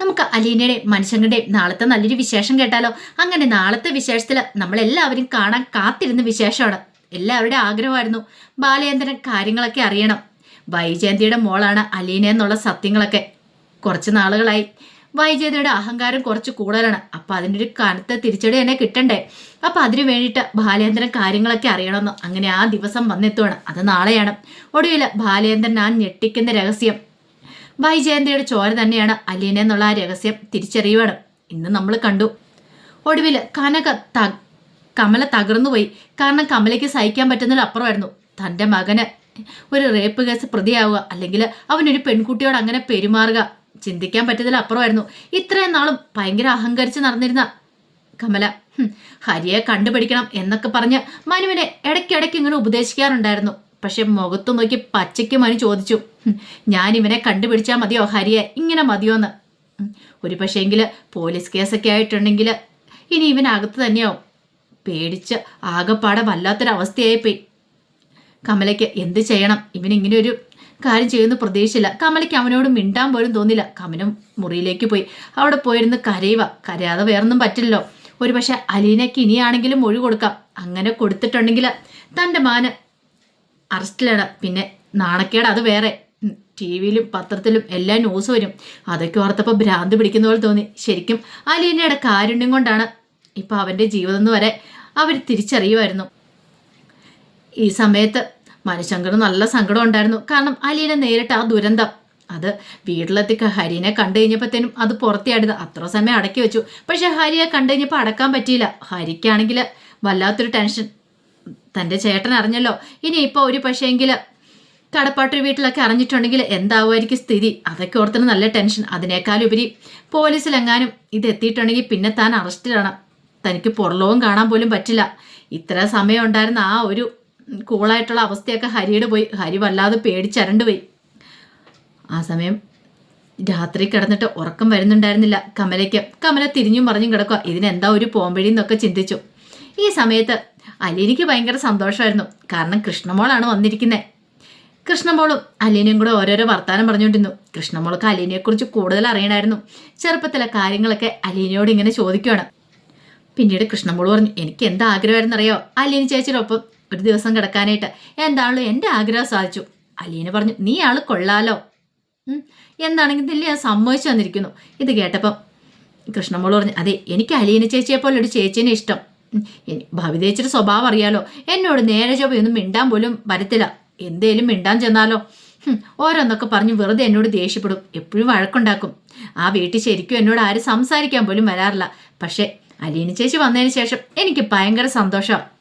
നമുക്ക് അലീനയുടെയും മനുഷ്യങ്ങളുടെയും നാളത്തെ നല്ലൊരു വിശേഷം കേട്ടാലോ? അങ്ങനെ നാളത്തെ വിശേഷത്തിൽ നമ്മളെല്ലാവരും കാണാൻ കാത്തിരുന്ന വിശേഷമാണ്. എല്ലാവരുടെയും ആഗ്രഹമായിരുന്നു ബാലചന്ദ്രൻ കാര്യങ്ങളൊക്കെ അറിയണം. വൈജയന്തിയുടെ മോളാണ് അലീന എന്നുള്ള സത്യങ്ങളൊക്കെ. കുറച്ച് നാളുകളായി. വൈജയന്തിയുടെ അഹങ്കാരം കുറച്ച് കൂടുതലാണ്. അപ്പം അതിന്റെ ഒരു കനത്ത തിരിച്ചടി തന്നെ കിട്ടണ്ടേ? അപ്പം അതിനു വേണ്ടിയിട്ട് ബാലേന്ദ്രൻ കാര്യങ്ങളൊക്കെ അറിയണമെന്ന് അങ്ങനെ ആ ദിവസം വന്നെത്തുവാണ്. അത് നാളെയാണ്. ഒടുവിൽ ബാലേന്ദ്രൻ ആ ഞെട്ടിക്കുന്ന രഹസ്യം. വൈജയന്തിയുടെ ചോര തന്നെയാണ് അലീന എന്നുള്ള ആ രഹസ്യം തിരിച്ചറിയുവാണ്. ഇന്ന് നമ്മൾ കണ്ടു. ഒടുവിൽ കനക ത കമല തകർന്നുപോയി. കാരണം കമലയ്ക്ക് സഹിക്കാൻ പറ്റുന്നതിൽ അപ്പുറമായിരുന്നു. തന്റെ മകന് ഒരു റേപ്പ് കേസ് പ്രതിയാവുക അല്ലെങ്കിൽ അവനൊരു പെൺകുട്ടിയോട് അങ്ങനെ പെരുമാറുക ചിന്തിക്കാൻ പറ്റുന്നതിൽ അപ്പുറമായിരുന്നു. ഇത്രയും നാളും ഭയങ്കര അഹങ്കരിച്ച് നടന്നിരുന്ന കമല ഹരിയെ കണ്ടുപിടിക്കണം എന്നൊക്കെ പറഞ്ഞ് മനുവിനെ ഇടയ്ക്കിടയ്ക്ക് ഇങ്ങനെ ഉപദേശിക്കാറുണ്ടായിരുന്നു. പക്ഷെ മുഖത്തു നോക്കി പച്ചയ്ക്ക് മനു ചോദിച്ചു ഞാൻ ഇവനെ കണ്ടുപിടിച്ചാൽ മതിയോ ഹരിയെ? ഇങ്ങനെ മതിയോ എന്ന് ഉം, ഒരു പക്ഷേങ്കിൽ പോലീസ് കേസൊക്കെ ആയിട്ടുണ്ടെങ്കിൽ ഇനി ഇവൻ തന്നെയാവും. പേടിച്ച് ആകെപ്പാടെ വല്ലാത്തൊരവസ്ഥയായിപ്പോയി. കമലയ്ക്ക് എന്ത് ചെയ്യണം? ഇവനിങ്ങനെ ഒരു കാര്യം ചെയ്യുന്ന പ്രതീക്ഷയില്ല. കമലയ്ക്ക് അവനോട് മിണ്ടാൻ പോലും തോന്നില്ല കമലും മുറിയിലേക്ക് പോയി. അവിടെ പോയിരുന്ന് കരയുക. കരയാതെ വേറൊന്നും പറ്റില്ലല്ലോ. ഒരു പക്ഷെ അലീനയ്ക്ക് ഇനിയാണെങ്കിലും മൊഴി കൊടുക്കാം. അങ്ങനെ കൊടുത്തിട്ടുണ്ടെങ്കിൽ തന്റെ മാന് അറസ്റ്റിലാണ്. പിന്നെ നാണക്കേട് അത് വേറെ. ടി വിയിലും പത്രത്തിലും എല്ലാ ന്യൂസ് വരും. അതൊക്കെ ഓർത്തപ്പോൾ ഭ്രാന്ത് പിടിക്കുന്ന പോലെ തോന്നി. ശരിക്കും അലീനയുടെ കാരുണ്യം കൊണ്ടാണ് ഇപ്പം അവന്റെ ജീവിതം എന്ന് വരെ അവർ തിരിച്ചറിയുമായിരുന്നു. ഈ സമയത്ത് മനുശങ്കറിന് നല്ല സങ്കടം ഉണ്ടായിരുന്നു. കാരണം അലീന നേരിട്ട് ആ ദുരന്തം. അത് വീട്ടിലെത്തി ഹരിനെ കണ്ടു കഴിഞ്ഞപ്പോഴത്തേനും അത് പുറത്തിയാടിയത്. അത്ര സമയം അടക്കി വെച്ചു. പക്ഷെ ഹരിയെ കണ്ടു കഴിഞ്ഞപ്പോൾ അടക്കാൻ പറ്റിയില്ല. ഹരിക്കാണെങ്കിൽ വല്ലാത്തൊരു ടെൻഷൻ. തന്റെ ചേട്ടൻ അറിഞ്ഞല്ലോ. ഇനി ഇപ്പോൾ ഒരു പക്ഷേങ്കിൽ കടപ്പാട്ടൊരു വീട്ടിലൊക്കെ അറിഞ്ഞിട്ടുണ്ടെങ്കിൽ എന്താവുമായിരിക്കും സ്ഥിതി? അതൊക്കെ ഓർത്തിന് നല്ല ടെൻഷൻ. അതിനേക്കാളുപരി പോലീസിലെങ്ങാനും ഇത് എത്തിയിട്ടുണ്ടെങ്കിൽ പിന്നെ താൻ അറസ്റ്റിലാണ്. തനിക്ക് പുറലോകം കാണാൻ പോലും പറ്റില്ല. ഇത്ര സമയം ഉണ്ടായിരുന്ന ആ ഒരു കൂളായിട്ടുള്ള അവസ്ഥയൊക്കെ ഹരിയുടെ പോയി. ഹരി വല്ലാതെ പേടിച്ചരണ്ട് പോയി ആ സമയം രാത്രി കിടന്നിട്ട് ഉറക്കം വരുന്നുണ്ടായിരുന്നില്ല കമലയ്ക്ക്. കമല തിരിഞ്ഞും പറഞ്ഞും കിടക്കുക. ഇതിനെന്താ ഒരു പോംവഴി എന്നൊക്കെ ചിന്തിച്ചു. ഈ സമയത്ത് അലീനയ്ക്ക് ഭയങ്കര സന്തോഷമായിരുന്നു. കാരണം കൃഷ്ണമോളാണ് വന്നിരിക്കുന്നത് കൃഷ്ണമോളും അലീനയും കൂടെ ഓരോരോ വർത്താനം പറഞ്ഞുകൊണ്ടിരുന്നു. കൃഷ്ണമോൾക്ക് അലീനയെക്കുറിച്ച് കൂടുതൽ അറിയണമായിരുന്നു. ചെറുപ്പത്തിലെ കാര്യങ്ങളൊക്കെ അലീനയോട് ഇങ്ങനെ ചോദിക്കുകയാണ് പിന്നീട് കൃഷ്ണമോൾ പറഞ്ഞു എനിക്ക് എന്താ ആഗ്രഹമായിരുന്നറിയോ? അലീന ചേച്ചിയുടെ ഒരു ദിവസം കിടക്കാനായിട്ട്. എന്താണല്ലോ എന്റെ ആഗ്രഹം സാധിച്ചു. അലീന പറഞ്ഞു നീ ആൾ കൊള്ളാലോ. എന്താണെങ്കിൽ ഞാൻ സമ്മതിച്ചു വന്നിരിക്കുന്നു ഇത് കേട്ടപ്പം കൃഷ്ണമോൾ പറഞ്ഞു അതെ എനിക്ക് അലീന ചേച്ചിയെ പോലെ ഒരു ചേച്ചീനെ ഇഷ്ടം. ഭവി ചേച്ചിയുടെ സ്വഭാവം അറിയാലോ. എന്നോട് നേരെ ചൊവ്വയൊന്നും മിണ്ടാൻ പോലും വരത്തില്ല. എന്തേലും മിണ്ടാൻ ചെന്നാലോ. ഓരോന്നൊക്കെ പറഞ്ഞ് വെറുതെ എന്നോട് ദേഷ്യപ്പെടും. എപ്പോഴും വഴക്കുണ്ടാക്കും. ആ വീട്ടിൽ ശരിക്കും എന്നോട് ആരും സംസാരിക്കാൻ പോലും വരാറില്ല. പക്ഷേ അലീന ചേച്ചി വന്നതിന് ശേഷം എനിക്ക് ഭയങ്കര സന്തോഷമാണ്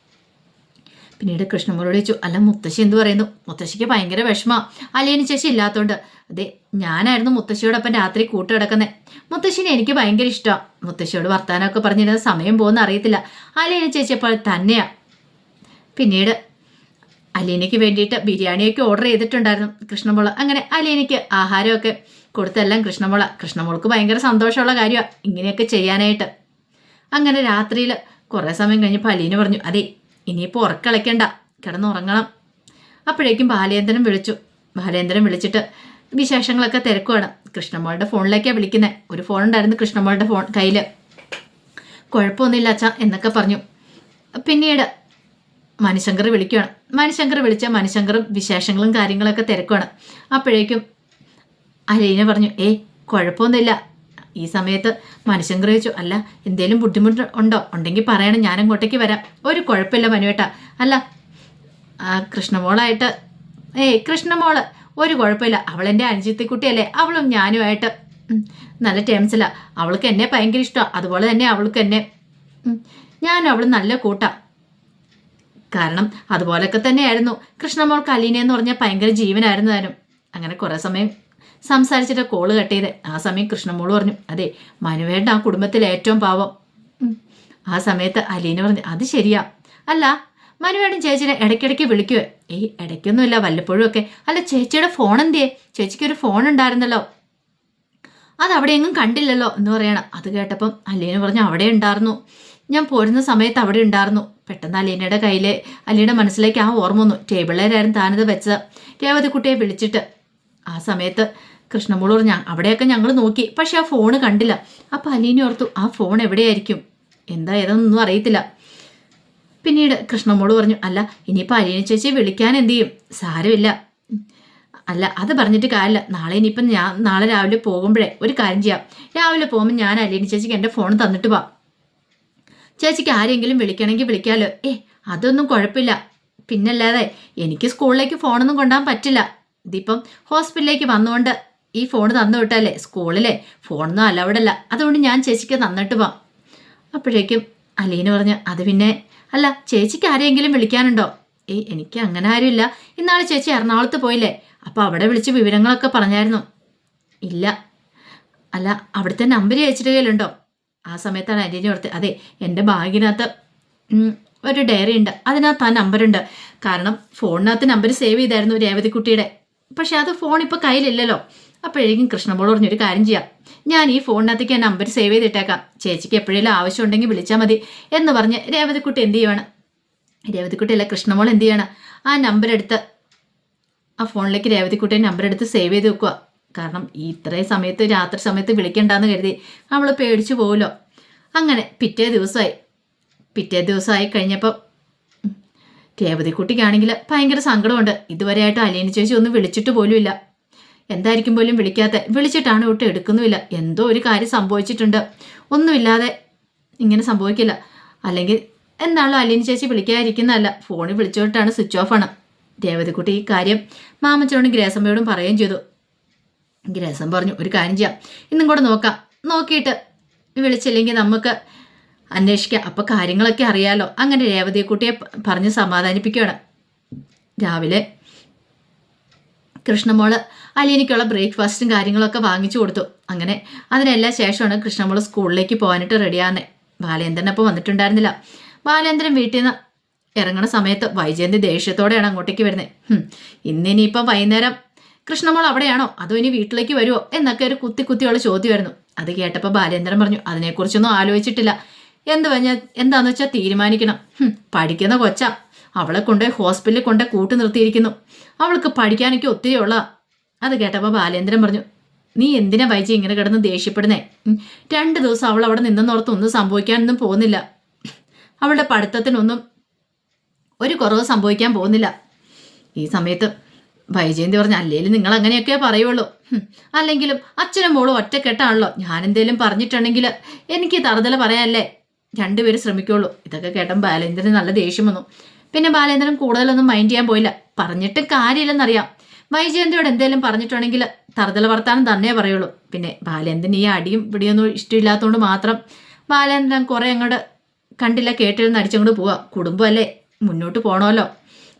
പിന്നീട് കൃഷ്ണമോളോട് ചോദിച്ചു അല്ല മുത്തശ്ശി എന്ത് പറയുന്നു? മുത്തശ്ശിക്ക് ഭയങ്കര വിഷമ. അലിയന് ചേച്ചി ഇല്ലാത്തതുകൊണ്ട് അതെ ഞാനായിരുന്നു മുത്തശ്ശിയോടൊപ്പം രാത്രി കൂട്ട് കിടക്കുന്നത് മുത്തശ്ശിനെ എനിക്ക് ഭയങ്കര ഇഷ്ടമാണ് മുത്തശ്ശിയോട് വർത്താനമൊക്കെ പറഞ്ഞിരുന്ന സമയം പോകുന്ന അറിയത്തില്ല. അലീന ചേച്ചിയപ്പോൾ തന്നെയാ. പിന്നീട് അലീനയ്ക്ക് വേണ്ടിയിട്ട് ബിരിയാണിയൊക്കെ ഓർഡർ ചെയ്തിട്ടുണ്ടായിരുന്നു കൃഷ്ണമുള. അങ്ങനെ അലീനയ്ക്ക് ആഹാരമൊക്കെ കൊടുത്തെല്ലാം കൃഷ്ണമോള. കൃഷ്ണമോൾക്ക് ഭയങ്കര സന്തോഷമുള്ള കാര്യമാണ് ഇങ്ങനെയൊക്കെ ചെയ്യാനായിട്ട്. അങ്ങനെ രാത്രിയിൽ കുറേ സമയം കഴിഞ്ഞപ്പോൾ അലീന പറഞ്ഞു അതെ ഇനിയിപ്പോൾ ഉറക്കളയ്ക്കണ്ട കിടന്നുറങ്ങണം. അപ്പോഴേക്കും ബാലേന്ദ്രൻ വിളിച്ചു. ബാലേന്ദ്രൻ വിളിച്ചിട്ട് വിശേഷങ്ങളൊക്കെ തിരക്കുവാണ്. കൃഷ്ണമോളുടെ ഫോണിലേക്കാണ് വിളിക്കുന്നത് ഒരു ഫോൺ ഉണ്ടായിരുന്നു കൃഷ്ണമോളുടെ ഫോൺ കയ്യിൽ കുഴപ്പമൊന്നുമില്ല അച്ഛ എന്നൊക്കെ പറഞ്ഞു. പിന്നീട് മനുശങ്കർ വിളിക്കുകയാണ് മനുശങ്കർ വിളിച്ച മനുശങ്കറും വിശേഷങ്ങളും കാര്യങ്ങളൊക്കെ തിരക്കുവാണ്. അപ്പോഴേക്കും അലീന പറഞ്ഞു ഏയ് കുഴപ്പമൊന്നുമില്ല. ഈ സമയത്ത് മനുഷ്യൻ ഗ്രഹിച്ചു അല്ല എന്തേലും ബുദ്ധിമുട്ട് ഉണ്ടോ? ഉണ്ടെങ്കിൽ പറയണം ഞാൻ അങ്ങോട്ടേക്ക് വരാം. ഒരു കുഴപ്പമില്ല മനുവേട്ട. അല്ല കൃഷ്ണമോളായിട്ട് ഏയ് കൃഷ്ണമോൾ ഒരു കുഴപ്പമില്ല. അവളെന്റെ അനുജിത്തിക്കുട്ടിയല്ലേ അവളും ഞാനുമായിട്ട് നല്ല ടേംസിലാ. അവൾക്ക് എന്നെ ഭയങ്കര ഇഷ്ടമാണ് അതുപോലെ തന്നെ അവൾക്ക് എന്നെ ഞാൻ അവളും നല്ല കൂട്ടാ. കാരണം അതുപോലൊക്കെ തന്നെയായിരുന്നു. കൃഷ്ണമോൾക്ക് അലീനയെന്ന് എന്ന് പറഞ്ഞാൽ ഭയങ്കര ജീവനായിരുന്നു താനും. അങ്ങനെ കുറേ സമയം സംസാരിച്ചിട്ട് കോൾ കട്ട് ആ സമയം കൃഷ്ണമോൾ പറഞ്ഞു അതെ മനുവേട്ട ആ കുടുംബത്തിലെ ഏറ്റവും പാവം. ആ സമയത്ത് അലീന പറഞ്ഞു അത് ശരിയാ. അല്ല മനുവേടും ചേച്ചിനെ ഇടയ്ക്കിടയ്ക്ക് വിളിക്കുവേ. ഏയ് ഇടയ്ക്കൊന്നുമില്ല വല്ലപ്പോഴും ഒക്കെ. അല്ല ചേച്ചിയുടെ ഫോൺ എന്തിയേ? ചേച്ചിക്ക് ഒരു ഫോൺ ഉണ്ടായിരുന്നല്ലോ. അത് അവിടെ എങ്ങും കണ്ടില്ലല്ലോ എന്ന് പറയണം. അത് കേട്ടപ്പം അലീന പറഞ്ഞു അവിടെ ഉണ്ടായിരുന്നു. ഞാൻ പോരുന്ന സമയത്ത് അവിടെ ഉണ്ടായിരുന്നു. പെട്ടെന്ന് അലീനയുടെ കയ്യിൽ അലീനയുടെ മനസ്സിലേക്ക് ആ ഓർമ്മ വന്നു. ടേബിളിലായിരുന്നു താനത് വെച്ചത്. രേവതിക്കുട്ടിയെ വിളിച്ചിട്ട് ആ സമയത്ത് കൃഷ്ണമുളൂർ ഞാൻ അവിടെയൊക്കെ ഞങ്ങൾ നോക്കി. പക്ഷെ ആ ഫോണ് കണ്ടില്ല. അപ്പോൾ അലീനി ഓർത്തു ആ ഫോൺ എവിടെയായിരിക്കും? എന്താ ഏതൊന്നും അറിയത്തില്ല. പിന്നീട് കൃഷ്ണമോൾ പറഞ്ഞു അല്ല ഇനിയിപ്പോൾ അലീന ചേച്ചി വിളിക്കാൻ എന്തു ചെയ്യും? സാരമില്ല. അല്ല അത് പറഞ്ഞിട്ട് കാര്യമില്ല. നാളെ ഇനിയിപ്പം ഞാൻ നാളെ രാവിലെ പോകുമ്പോഴേ ഒരു കാര്യം ചെയ്യാം. രാവിലെ പോകുമ്പോൾ ഞാൻ അലീന ചേച്ചിക്ക് എന്റെ ഫോൺ തന്നിട്ട് പോവാം ചേച്ചിക്ക് ആരെങ്കിലും വിളിക്കണമെങ്കിൽ വിളിക്കാമല്ലോ ഏ അതൊന്നും കുഴപ്പമില്ല. പിന്നല്ലാതെ എനിക്ക് സ്കൂളിലേക്ക് ഫോണൊന്നും കൊണ്ടുപോകാൻ പറ്റില്ല. ഇതിപ്പം ഹോസ്പിറ്റലിലേക്ക് വന്നുകൊണ്ട് ഈ ഫോൺ തന്നു വിട്ടല്ലേ? സ്കൂളിലെ ഫോണൊന്നും അലൗഡ് അല്ല അതുകൊണ്ട് ഞാൻ ചേച്ചിക്ക് തന്നിട്ട് പോവാം. അപ്പോഴേക്കും അലീന പറഞ്ഞു അത് പിന്നെ അല്ല ചേച്ചിക്ക് ആരെയെങ്കിലും വിളിക്കാനുണ്ടോ? ഏയ് എനിക്ക് അങ്ങനെ ആരുമില്ല. ഇന്നാൾ ചേച്ചി എറണാകുളത്ത് പോയില്ലേ. അപ്പോൾ അവിടെ വിളിച്ച് വിവരങ്ങളൊക്കെ പറഞ്ഞായിരുന്നു. ഇല്ല. അല്ല അവിടുത്തെ നമ്പർ ചേച്ചിയുടെ കയ്യിലുണ്ടോ? ആ സമയത്താണ് അലീന ഓർത്ത് അതെ എന്റെ ബാഗിനകത്ത് ഒരു ഡയറി ഉണ്ട് അതിനകത്ത് ആ നമ്പറുണ്ട് കാരണം ഫോണിനകത്ത് നമ്പർ സേവ് ചെയ്തായിരുന്നു രേവതിക്കുട്ടിയുടെ. പക്ഷെ അത് ഫോൺ ഇപ്പോൾ കയ്യിലില്ലല്ലോ. അപ്പോഴേക്കും കൃഷ്ണമോൾ പറഞ്ഞൊരു കാര്യം ചെയ്യാം. ഞാൻ ഈ ഫോണിനകത്തേക്ക് ആ നമ്പർ സേവ് ചെയ്തിട്ടേക്കാം. ചേച്ചിക്ക് എപ്പോഴേലും ആവശ്യം ഉണ്ടെങ്കിൽ വിളിച്ചാൽ മതി എന്ന് പറഞ്ഞ് രേവതിക്കുട്ടി എന്ത് ചെയ്യുവാണ്? രേവതിക്കുട്ടി അല്ല കൃഷ്ണമോൾ എന്ത് ചെയ്യണം ആ നമ്പർ എടുത്ത് ആ ഫോണിലേക്ക് രേവതിക്കുട്ടിയെ നമ്പർ എടുത്ത് സേവ് ചെയ്ത് വെക്കുക കാരണം ഈ ഇത്രയും സമയത്ത് രാത്രി സമയത്ത് വിളിക്കണ്ടെന്ന് കരുതി നമ്മൾ പേടിച്ചു പോകുമല്ലോ അങ്ങനെ പിറ്റേ ദിവസമായി. പിറ്റേ ദിവസമായി കഴിഞ്ഞപ്പോൾ ഉം, രേവതിക്കുട്ടിക്കാണെങ്കിൽ ഭയങ്കര സങ്കടമുണ്ട്. ഇതുവരെയായിട്ട് അലീന ചേച്ചി ഒന്നും വിളിച്ചിട്ട് പോലുമില്ല. എന്തായിരിക്കും പോലും വിളിക്കാത്ത വിളിച്ചിട്ടാണ് ഒട്ടും എടുക്കുന്നുമില്ല. എന്തോ ഒരു കാര്യം സംഭവിച്ചിട്ടുണ്ട്. ഒന്നുമില്ലാതെ ഇങ്ങനെ സംഭവിക്കില്ല. അല്ലെങ്കിൽ എന്നാളും അലീന ചേച്ചി വിളിക്കാതിരിക്കുന്നതല്ല. ഫോണിൽ വിളിച്ചോട്ടാണ് സ്വിച്ച് ഓഫ് ആണ്. രേവതിക്കുട്ടി ഈ കാര്യം മാമച്ചനോടും ഗ്രേസമ്മയോടും പറയുകയും ചെയ്തു. ഗ്രേസം പറഞ്ഞു ഒരു കാര്യം ചെയ്യാം. ഇന്നും കൂടെ നോക്കാം. നോക്കിയിട്ട് വിളിച്ചില്ലെങ്കിൽ നമുക്ക് അന്വേഷിക്കാം. അപ്പോൾ കാര്യങ്ങളൊക്കെ അറിയാലോ. അങ്ങനെ രേവതിക്കുട്ടിയെ പ- പറഞ്ഞ് സമാധാനിപ്പിക്കുകയാണ്. രാവിലെ കൃഷ്ണമോൾ അലീനയ്ക്കുള്ള ബ്രേക്ക്ഫാസ്റ്റും കാര്യങ്ങളൊക്കെ വാങ്ങിച്ചു കൊടുത്തു. അങ്ങനെ അതിനെല്ലാം ശേഷമാണ് കൃഷ്ണമോൾ സ്കൂളിലേക്ക് പോകാനായിട്ട് റെഡിയാകുന്നത് ബാലേന്ദ്രൻ അപ്പോൾ വന്നിട്ടുണ്ടായിരുന്നില്ല. ബാലേന്ദ്രൻ വീട്ടിൽ നിന്ന് ഇറങ്ങണ സമയത്ത് വൈജയന്തി ദേഷ്യത്തോടെയാണ് അങ്ങോട്ടേക്ക് വരുന്നത് ഇന്ന് ഇന്നിനിയിപ്പം വൈകുന്നേരം കൃഷ്ണമോൾ അവിടെയാണോ? അതോ ഇനി വീട്ടിലേക്ക് വരുമോ എന്നൊക്കെ ഒരു കുത്തി കുത്തിയുള്ള ചോദ്യമായിരുന്നു അത് കേട്ടപ്പോൾ ബാലേന്ദ്രൻ പറഞ്ഞു അതിനെക്കുറിച്ചൊന്നും ആലോചിച്ചിട്ടില്ല. എന്ത് പറഞ്ഞാൽ എന്താന്ന് വെച്ചാൽ തീരുമാനിക്കണം. പഠിക്കുന്ന കൊച്ച. അവളെ കൊണ്ട് ഹോസ്പിറ്റലിൽ കൊണ്ട് കൂട്ടി നിർത്തിയിരിക്കുന്നു. അവൾക്ക് പഠിക്കാനൊക്കെ ഒത്തിരി ഉള്ള. അത് കേട്ടപ്പോൾ ബാലേന്ദ്രൻ പറഞ്ഞു നീ എന്തിനാ വൈജി ഇങ്ങനെ കിടന്ന് ദേഷ്യപ്പെടുന്നേ? രണ്ട് ദിവസം അവൾ അവിടെ നിന്നെന്നോർത്ത് ഒന്നും സംഭവിക്കാനൊന്നും പോകുന്നില്ല. അവളുടെ പഠിത്തത്തിനൊന്നും ഒരു കുറവ് സംഭവിക്കാൻ പോകുന്നില്ല. ഈ സമയത്ത് വൈജയന്തി പറഞ്ഞ അല്ലേലും നിങ്ങൾ അങ്ങനെയൊക്കെ പറയുള്ളൂ. അല്ലെങ്കിലും അച്ഛനും മോളും ഒറ്റക്കെട്ടാണല്ലോ. ഞാൻ എന്തേലും പറഞ്ഞിട്ടുണ്ടെങ്കിൽ എനിക്ക് തറുതല പറയാനല്ലേ രണ്ടുപേരും ശ്രമിക്കുള്ളൂ. ഇതൊക്കെ കേട്ടൻ ബാലേന്ദ്രന് നല്ല ദേഷ്യം വന്നു. പിന്നെ ബാലേന്ദ്രൻ കൂടുതലൊന്നും മൈൻഡ് ചെയ്യാൻ പോയില്ല. പറഞ്ഞിട്ട് കാര്യമില്ലെന്നറിയാം. വൈജയന്തിയോട് എന്തെങ്കിലും പറഞ്ഞിട്ടുണ്ടെങ്കിൽ തറുതല വർത്താനം തന്നെ പറയുള്ളൂ. പിന്നെ ബാലേന്ദ്രൻ ഈ അടിയും പിടിയൊന്നും ഇഷ്ടമില്ലാത്തതുകൊണ്ട് മാത്രം ബാലേന്ദ്രൻ കുറെ അങ്ങോട്ട് കണ്ടില്ല കേട്ടില്ലെന്ന് അടിച്ചങ്ങോട്ട് പോവാം. കുടുംബമല്ലേ? മുന്നോട്ട് പോകണമല്ലോ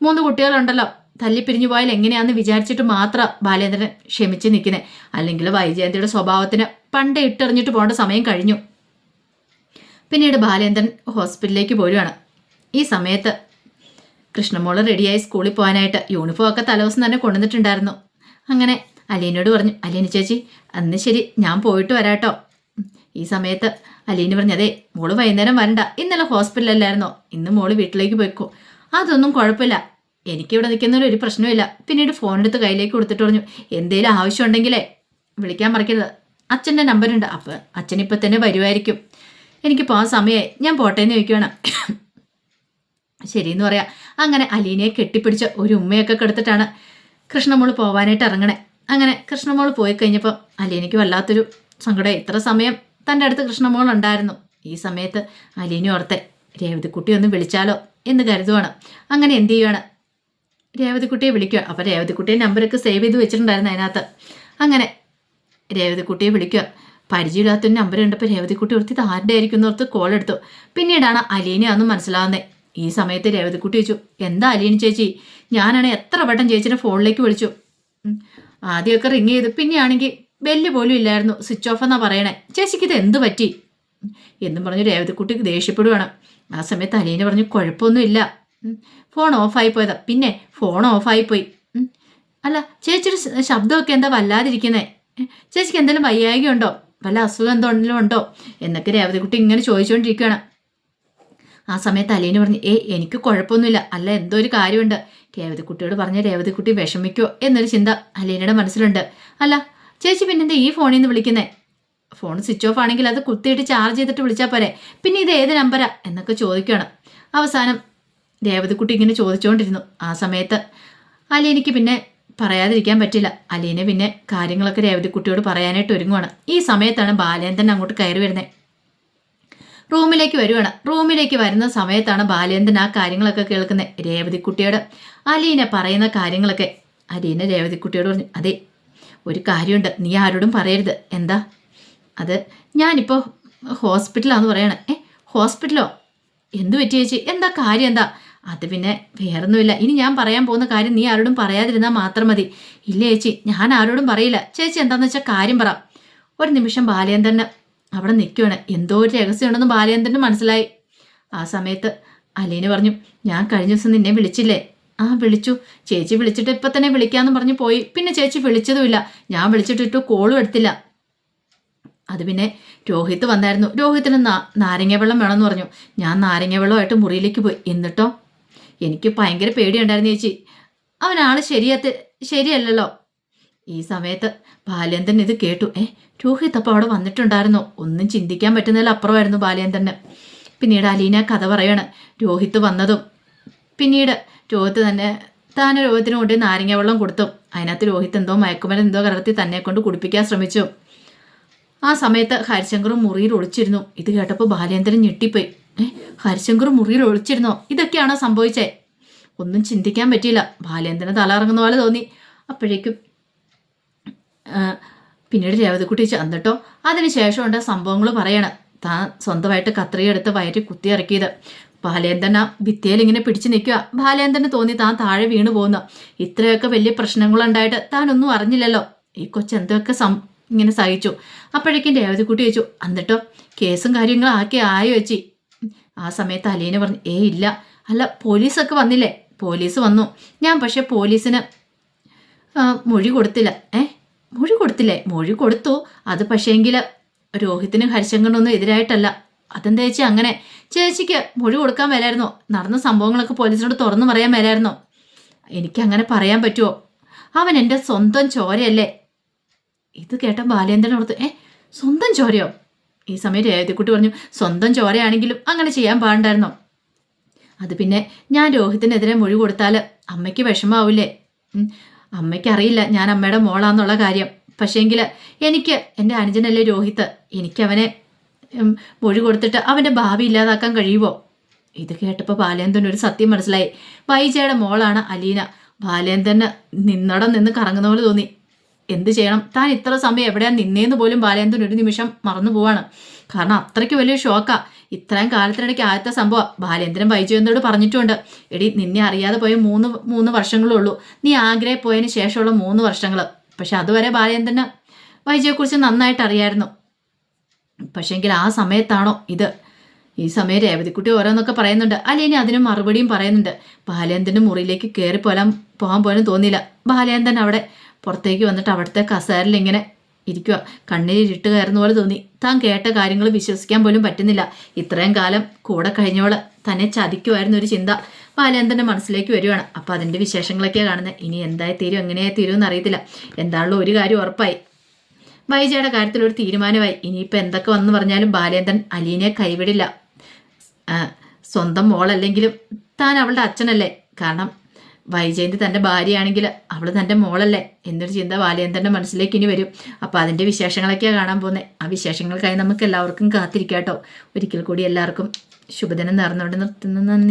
മൂന്ന് കുട്ടികളുണ്ടല്ലോ. തല്ലിപ്പിരിഞ്ഞു പോയാൽ എങ്ങനെയാണെന്ന് വിചാരിച്ചിട്ട് മാത്രം ബാലേന്ദ്രൻ ക്ഷമിച്ച് നിൽക്കുന്നത് അല്ലെങ്കിൽ വൈജയന്തിയുടെ സ്വഭാവത്തിന് പണ്ടേ ഇട്ടെറിഞ്ഞിട്ട് പോകേണ്ട സമയം കഴിഞ്ഞു. പിന്നീട് ബാലേന്ദ്രൻ ഹോസ്പിറ്റലിലേക്ക് പോരുകയാണ് ഈ സമയത്ത് കൃഷ്ണമോൾ റെഡിയായി സ്കൂളിൽ പോകാനായിട്ട് യൂണിഫോം ഒക്കെ തലേദിവസം തന്നെ കൊണ്ടുവന്നിട്ടുണ്ടായിരുന്നു. അങ്ങനെ അലീനോട് പറഞ്ഞു അലീന ചേച്ചി അന്ന് ശരി ഞാൻ പോയിട്ട് വരാട്ടോ. ഈ സമയത്ത് അലീന പറഞ്ഞു അതെ മോൾ വൈകുന്നേരം വരണ്ട. ഇന്നലെ ഹോസ്പിറ്റലല്ലായിരുന്നോ ഇന്ന് മോൾ വീട്ടിലേക്ക് പോയിക്കോ. അതൊന്നും കുഴപ്പമില്ല. എനിക്കിവിടെ നിൽക്കുന്നതിൽ ഒരു പ്രശ്നമില്ല പിന്നീട് ഫോൺ എടുത്ത് കയ്യിലേക്ക് കൊടുത്തിട്ട് പറഞ്ഞു എന്തെങ്കിലും ആവശ്യമുണ്ടെങ്കിലേ വിളിക്കാൻ മറക്കരുത്. അച്ഛന്റെ നമ്പറുണ്ട് അപ്പം അച്ഛൻ തന്നെ വരുമായിരിക്കും എനിക്ക് പോകാൻ സമയമായി ഞാൻ പോട്ടേന്ന് ചോദിക്കുവാണ്. ശരിയെന്ന് പറയാ. അങ്ങനെ അലീനയെ കെട്ടിപ്പിടിച്ച ഒരു ഉമ്മയൊക്കെ കെടുത്തിട്ടാണ് കൃഷ്ണമോൾ പോവാനായിട്ട് ഇറങ്ങണേ. അങ്ങനെ കൃഷ്ണമോൾ പോയി കഴിഞ്ഞപ്പോൾ അലീനയ്ക്ക് വല്ലാത്തൊരു സങ്കടം ഇത്ര സമയം തന്റെ അടുത്ത് കൃഷ്ണമോൾ ഉണ്ടായിരുന്നു. ഈ സമയത്ത് അലീന ഓർത്തെ രേവതിക്കുട്ടി ഒന്ന് വിളിച്ചാലോ? എന്ന് കരുതുവാണ്. അങ്ങനെ എന്ത് ചെയ്യുവാണ്? രേവതിക്കുട്ടിയെ വിളിക്കുക അപ്പോൾ രേവതിക്കുട്ടിയെ നമ്പറൊക്കെ സേവ് ചെയ്ത് വെച്ചിട്ടുണ്ടായിരുന്നു അതിനകത്ത്. അങ്ങനെ രേവതിക്കുട്ടിയെ വിളിക്കുക പരിചയമില്ലാത്തൊരു നമ്പർ കണ്ടപ്പോൾ രേവതിക്കുട്ടി ഓർത്തി ഇത് ആരുടെ ആയിരിക്കും എന്നോർത്ത് കോൾ എടുത്തു. പിന്നീടാണ് അലീനയാണെന്ന് മനസ്സിലാവുന്നത് ഈ സമയത്ത് രേവതിക്കുട്ടി ചോദിച്ചു എന്താ അലീന ചേച്ചി? ഞാനാണ് എത്ര വട്ടം ചേച്ചിയുടെ ഫോണിലേക്ക് വിളിച്ചു. ആദ്യമൊക്കെ റിങ് ചെയ്ത്. പിന്നെയാണെങ്കിൽ ബെല്ല് പോലും ഇല്ലായിരുന്നു. സ്വിച്ച് ഓഫ് എന്നാ പറയണേ. ചേച്ചിക്ക് ഇത് എന്ത് പറ്റി. എന്നും പറഞ്ഞ് രേവതിക്കുട്ടി ദേഷ്യപ്പെടുവാണ്. ആ സമയത്ത് അലീന പറഞ്ഞു കുഴപ്പമൊന്നുമില്ല. ഫോൺ ഓഫായി പോയതാ. പിന്നെ ഫോൺ ഓഫായി പോയി. അല്ല ചേച്ചിയുടെ ശബ്ദമൊക്കെ എന്താ വല്ലാതിരിക്കുന്നേ? ചേച്ചിക്ക് എന്തെങ്കിലും വയ്യായിക ഉണ്ടോ വല്ല അസുഖം എന്തെങ്കിലും ഉണ്ടോ? എന്നൊക്കെ രേവതിക്കുട്ടി ഇങ്ങനെ ചോദിച്ചുകൊണ്ടിരിക്കുകയാണ് ആ സമയത്ത് അലീന പറഞ്ഞു ഏ എനിക്ക് കുഴപ്പമൊന്നുമില്ല. അല്ല എന്തോ ഒരു കാര്യമുണ്ട്. രേവതിക്കുട്ടിയോട് പറഞ്ഞ രേവതിക്കുട്ടി വിഷമിക്കോ എന്നൊരു ചിന്ത അലീനയുടെ മനസ്സിലുണ്ട്. അല്ല ചേച്ചി പിന്നെന്താ ഈ ഫോണിൽ നിന്ന് വിളിക്കുന്നേ? ഫോൺ സ്വിച്ച് ഓഫ് ആണെങ്കിൽ അത് കുത്തിയിട്ട് ചാർജ് ചെയ്തിട്ട് വിളിച്ചാൽ പോരെ. പിന്നെ ഇത് ഏത് നമ്പരാ? എന്നൊക്കെ ചോദിക്കുകയാണ് അവസാനം രേവതിക്കുട്ടി ഇങ്ങനെ ചോദിച്ചുകൊണ്ടിരുന്നു ആ സമയത്ത് അലീനയ്ക്ക് പിന്നെ പറയാതിരിക്കാൻ പറ്റില്ല. അലീന പിന്നെ കാര്യങ്ങളൊക്കെ രേവതിക്കുട്ടിയോട് പറയാനായിട്ട് ഒരുങ്ങുവാണ്. ഈ സമയത്താണ് ബാലേന്ദ്രൻ അങ്ങോട്ട് കയറി വരുന്നത് റൂമിലേക്ക് വരുവാണ്. റൂമിലേക്ക് വരുന്ന സമയത്താണ് ബാലേന്ദ്രൻ ആ കാര്യങ്ങളൊക്കെ കേൾക്കുന്നത് രേവതിക്കുട്ടിയോട് അലീന പറയുന്ന കാര്യങ്ങളൊക്കെ. അലീന രേവതിക്കുട്ടിയോട് പറഞ്ഞു അതെ ഒരു കാര്യമുണ്ട്. നീ ആരോടും പറയരുത്. എന്താ? അത് ഞാനിപ്പോൾ ഹോസ്പിറ്റലാന്ന് പറയണേ. ഏ ഹോസ്പിറ്റലോ? എന്തു പറ്റിയേച്ചി എന്താ കാര്യം? എന്താ? അത് പിന്നെ വേറൊന്നുമില്ല. ഇനി ഞാൻ പറയാൻ പോകുന്ന കാര്യം നീ ആരോടും പറയാതിരുന്നാൽ മാത്രം മതി. ഇല്ല ചേച്ചി ഞാൻ ആരോടും പറയില്ല. ചേച്ചി എന്താന്ന് വെച്ചാൽ കാര്യം പറ. ഒരു നിമിഷം ബാലേന്ദ്രന് അവിടെ നിൽക്കുകയാണ് എന്തോ ഒരു രഹസ്യമുണ്ടെന്ന് ബാലേന്ദ്രന് മനസ്സിലായി. ആ സമയത്ത് അലീന പറഞ്ഞു ഞാൻ കഴിഞ്ഞ ദിവസം നിന്നെ വിളിച്ചില്ലേ? ആ വിളിച്ചു. ചേച്ചി വിളിച്ചിട്ട് ഇപ്പം തന്നെ വിളിക്കാമെന്ന് പറഞ്ഞു പോയി. പിന്നെ ചേച്ചി വിളിച്ചതുമില്ല. ഞാൻ വിളിച്ചിട്ടിട്ട് കോളും എടുത്തില്ല. അത് പിന്നെ രോഹിത്ത് വന്നായിരുന്നു. രോഹിത്തിന് നാരങ്ങ വെള്ളം വേണമെന്ന് പറഞ്ഞു. ഞാൻ നാരങ്ങ വെള്ളമായിട്ട് മുറിയിലേക്ക് പോയി. എന്നിട്ടോ? എനിക്ക് ഭയങ്കര പേടിയുണ്ടായിരുന്നു ചേച്ചി. അവനാൾ ശരിയത്ത് ശരിയല്ലല്ലോ. ഈ സമയത്ത് ബാലേന്ദ്രൻ ഇത് കേട്ടു. ഏ രോഹിത് അപ്പോൾ അവിടെ വന്നിട്ടുണ്ടായിരുന്നോ. ഒന്നും ചിന്തിക്കാൻ പറ്റുന്നതിൽ അപ്പുറമായിരുന്നു ബാലേന്ദ്രന്. പിന്നീട് അലീന കഥ പറയാണ് രോഹിത് വന്നതും. പിന്നീട് രോഹിത്ത് തന്നെ താൻ രോഹിത്തിന് കൊണ്ട് നാരങ്ങ വെള്ളം കൊടുത്തു. അതിനകത്ത് രോഹിത് എന്തോ മയക്കുമരം എന്തോ കലർത്തി തന്നെ കൊണ്ട് കുടിപ്പിക്കാൻ ശ്രമിച്ചു. ആ സമയത്ത് ഹരിശങ്കറും മുറിയിൽ ഒളിച്ചിരുന്നു. ഇത് കേട്ടപ്പോൾ ബാലേന്ദ്രൻ ഞെട്ടിപ്പോയി. ഏ ഹരിശങ്കറും മുറിയിൽ ഒളിച്ചിരുന്നോ? ഇതൊക്കെയാണോ സംഭവിച്ചേ? ഒന്നും ചിന്തിക്കാൻ പറ്റിയില്ല. ബാലേന്ദ്രന് തല ഇറങ്ങുന്ന പോലെ തോന്നി. അപ്പോഴേക്കും പിന്നീട് രേവതിക്കുട്ടി ചെന്നിട്ടോ അതിനുശേഷം ഉണ്ട് സംഭവങ്ങൾ പറയണം. താൻ സ്വന്തമായിട്ട് കത്രിക എടുത്ത് വയറ്റി കുത്തി ഇറക്കിയത് ബാലേന്ദ്രൻ ആ ഭിത്തിയിൽ ഇങ്ങനെ പിടിച്ചു നിൽക്കുക. ബാലേന്ദ്രന് തോന്നി താൻ താഴെ വീണു പോകുന്നു ഇത്രയൊക്കെ വലിയ പ്രശ്നങ്ങളുണ്ടായിട്ട് താൻ ഒന്നും അറിഞ്ഞില്ലല്ലോ. ഈ കൊച്ചു എന്തൊക്കെ സം ഇങ്ങനെ സഹിച്ചു. അപ്പോഴേക്കും രേവതിക്കുട്ടി ചോദിച്ചു എന്നിട്ടോ കേസും കാര്യങ്ങളും ആക്കി ആയി വെച്ചി ആ സമയത്ത് അലീന പറഞ്ഞു ഏ ഇല്ല. അല്ല പോലീസൊക്കെ വന്നില്ലേ? പോലീസ് വന്നു. ഞാൻ പക്ഷെ പോലീസിന് മൊഴി കൊടുത്തില്ല. ഏ? മൊഴി കൊടുത്തില്ലേ? മൊഴി കൊടുത്തു. അത് പക്ഷേങ്കിൽ രോഹിത്തിന് ഹരിശങ്കറിനൊന്നും എതിരായിട്ടല്ല. അതെന്താ ചേച്ചി അങ്ങനെ? ചേച്ചിക്ക് മൊഴി കൊടുക്കാൻ മേലായിരുന്നോ? നടന്ന സംഭവങ്ങളൊക്കെ പോലീസിനോട് തുറന്നു പറയാൻ മേലായിരുന്നോ? എനിക്കങ്ങനെ പറയാൻ പറ്റുമോ അവൻ എന്റെ സ്വന്തം ചോരയല്ലേ? ഇത് കേട്ട ബാലേന്ദ്രൻ ഓർത്ത് ഏ? സ്വന്തം ചോരയോ? ഈ സമയം രേവതിക്കുട്ടി പറഞ്ഞു സ്വന്തം ചോരയാണെങ്കിലും അങ്ങനെ ചെയ്യാൻ പാടുണ്ടായിരുന്നോ? അത് പിന്നെ ഞാൻ രോഹിത്തിനെതിരെ മൊഴി കൊടുത്താൽ അമ്മയ്ക്ക് വിഷമാവില്ലേ? അമ്മയ്ക്കറിയില്ല ഞാൻ അമ്മയുടെ മോളാന്നുള്ള കാര്യം. പക്ഷേങ്കിൽ എനിക്ക് എന്റെ അനുജനല്ലേ രോഹിത്ത്? എനിക്കവനെ മൊഴി കൊടുത്തിട്ട് അവന്റെ ഭാവി ഇല്ലാതാക്കാൻ കഴിയുമോ ഇത് കേട്ടപ്പോൾ ബാലേന്ദ്രൻ ഒരു സത്യം മനസ്സിലായി. വൈജയുടെ മോളാണ് അലീന. ബാലേന്ദ്രന് നിന്നടം നിന്ന് കറങ്ങുന്ന പോലെ തോന്നി. എന്ത് ചെയ്യണം? താൻ ഇത്ര സമയം എവിടെയാ നിന്നേന്ന് പോലും ബാലേന്ദ്രൻ ഒരു നിമിഷം മറന്നു പോവാണ്. കാരണം അത്രയ്ക്ക് വലിയ ഷോക്കാ. ഇത്രയും കാലത്തിനിടയ്ക്ക് ആദ്യത്തെ സംഭവം ബാലേന്ദ്രൻ വൈജയന്തോട് പറഞ്ഞിട്ടുണ്ട്. എടി നിന്നെ അറിയാതെ പോയ മൂന്ന് മൂന്ന് വർഷങ്ങളേ ഉള്ളൂ. നീ ആഗ്രഹ പോയതിന് ശേഷമുള്ള മൂന്ന് വർഷങ്ങൾ പക്ഷെ അതുവരെ ബാലേന്ദ്രന് വൈജയെക്കുറിച്ച് നന്നായിട്ട് അറിയായിരുന്നു. പക്ഷേങ്കിൽ ആ സമയത്താണോ ഇത്? ഈ സമയം രേവതിക്കുട്ടി ഓരോന്നൊക്കെ പറയുന്നുണ്ട്. അല്ലേനി അതിന് മറുപടിയും പറയുന്നുണ്ട്. ബാലേന്ദ്രന്റെ മുറിയിലേക്ക് കയറി പോലാൻ പോകാൻ പോലും തോന്നിയില്ല. ബാലേന്ദ്രൻ അവിടെ പുറത്തേക്ക് വന്നിട്ട് അവിടുത്തെ കസേരയിൽ ഇങ്ങനെ ഇരിക്കുക കണ്ണീരിട്ട് കയറുന്ന പോലെ തോന്നി. താൻ കേട്ട കാര്യങ്ങൾ വിശ്വസിക്കാൻ പോലും പറ്റുന്നില്ല. ഇത്രയും കാലം കൂടെ കഴിഞ്ഞവൾ തന്നെ ചതിക്കുമായിരുന്ന ഒരു ചിന്ത ബാലേന്ദ്രന്റെ മനസ്സിലേക്ക് വരുവാണ്. അപ്പോൾ അതിന്റെ വിശേഷങ്ങളൊക്കെയാണ് കാണുന്നത് ഇനി എന്തായി തീരും എങ്ങനെയായി തീരും എന്ന് അറിയത്തില്ല എന്താണല്ലോ ഒരു കാര്യം ഉറപ്പായി. വൈജയുടെ കാര്യത്തിൽ ഒരു തീരുമാനമായി. ഇനിയിപ്പോൾ എന്തൊക്കെ വന്നു പറഞ്ഞാലും ബാലേന്ദ്രൻ അലീനെ കൈവിടില്ല. സ്വന്തം മോളല്ലെങ്കിലും താൻ അവളുടെ അച്ഛനല്ലേ? കാരണം വൈജയന്തി തന്റെ ഭാര്യയാണെങ്കിൽ അവൾ തന്റെ മോളല്ലേ? എന്നൊരു ചിന്ത ബാലേന്ദ്രന്റെ മനസ്സിലേക്ക് ഇനി വരും. അപ്പോൾ അതിന്റെ വിശേഷങ്ങളൊക്കെയാണ് കാണാൻ പോകുന്നത് ആ വിശേഷങ്ങൾക്കായി നമുക്ക് എല്ലാവർക്കും കാത്തിരിക്കാട്ടോ. ഒരിക്കൽ കൂടി എല്ലാവർക്കും ശുഭദിനം നേർന്നുകൊണ്ട് നിർത്തുന്നു. നന്ദി.